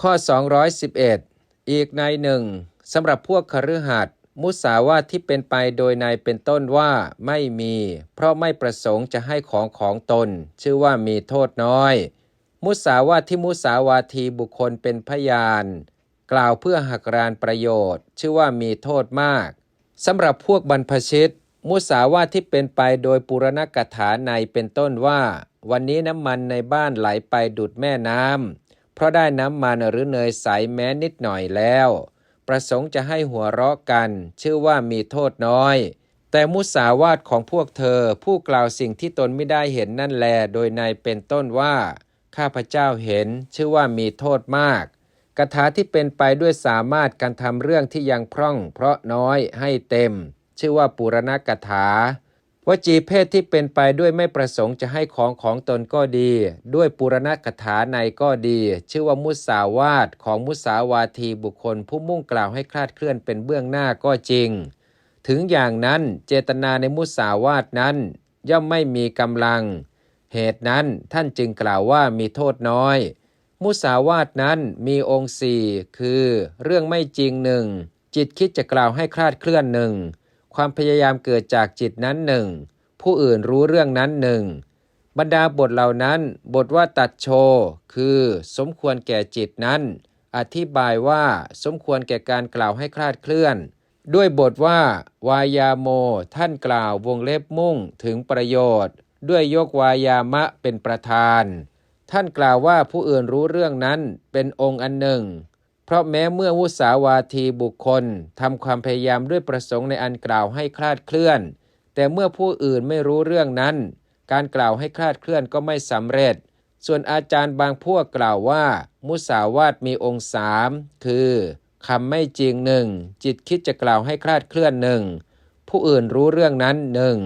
ข้อ 211 อีกในหนึ่งสำหรับพวกคฤหัสถ์มุสาวาทที่เป็นไปโดยในเป็นต้นว่าไม่มี เพราะไม่ประสงค์จะให้ของของตน ชื่อว่ามีโทษน้อย มุสาวาทที่มุสาวาทีบุคคลเป็นพยาน กล่าวเพื่อหักรานประโยชน์ ชื่อว่ามีโทษมากสำหรับพวกบรรพชิต มุสาวาทที่เป็นไปโดยปุรณกถาในเป็นต้นว่า วันนี้น้ำมันในบ้านไหลไปดุดแม่น้ำ ราะได้น้ำมันหรือเนยใสแม้นิดหน่อยแล้ว ประสงค์จะให้หัวเราะกัน ชื่อว่ามีโทษน้อย แต่มุสาวาทของพวกเธอผู้กล่าวสิ่งที่ตนไม่ได้เห็นนั่นแล โดยในเป็นต้นว่า ข้าพเจ้าเห็น ชื่อว่ามีโทษมากคาถาที่เป็นไปด้วยสามารถการทำเรื่องที่ยังพร่อง เพราะน้อยให้เต็ม ชื่อว่าปุรณกถา วจีเพศที่เป็นไปด้วยไม่ประสงค์จะให้ของของตนก็ดี ด้วยปุรณกถาในก็ดี ชื่อว่ามุสาวาทของมุสาวาทีบุคคล ผู้มุ่งกล่าวให้คลาดเคลื่อนเป็นเบื้องหน้าก็จริง ถึงอย่างนั้นเจตนาในมุสาวาทนั้น ย่อมไม่มีกำลัง เหตุนั้นท่านจึงกล่าวว่ามีโทษน้อย มุสาวาทนั้นมีองค์สี่คือ เรื่องไม่จริงหนึ่งจิตคิดจะกล่าวให้คลาดเคลื่อนหนึ่ง ความพยายามเกิดจากจิตนั้นหนึ่ง ผู้อื่นรู้เรื่องนั้นหนึ่ง บรรดาบทเหล่านั้น บทว่าตัดโช คือสมควรแก่จิตนั้น อธิบายว่าสมควรแก่การกล่าวให้คลาดเคลื่อน ด้วยบทว่า วายาโม ท่านกล่าววงเล็บมุ่งถึงประโยชน์ ด้วยยกวายามะเป็นประธาน ท่านกล่าวว่าผู้อื่นรู้เรื่องนั้นเป็นองค์อันหนึ่ง เพราะแม้เมื่อวุสาวาทีบุคคลทำความพยายามด้วยประสงค์ในอันกล่าวให้คลาดเคลื่อน แต่เมื่อผู้อื่นไม่รู้เรื่องนั้น การกล่าวให้คลาดเคลื่อนก็ไม่สำเร็จ ส่วนอาจารย์บางพวกกล่าวว่า มุสาวาทมีองค์สามคือคำไม่จริงหนึ่งจิตคิดจะกล่าวให้คลาดเคลื่อนหนึ่งผู้อื่นรู้เรื่องนั้นหนึ่ง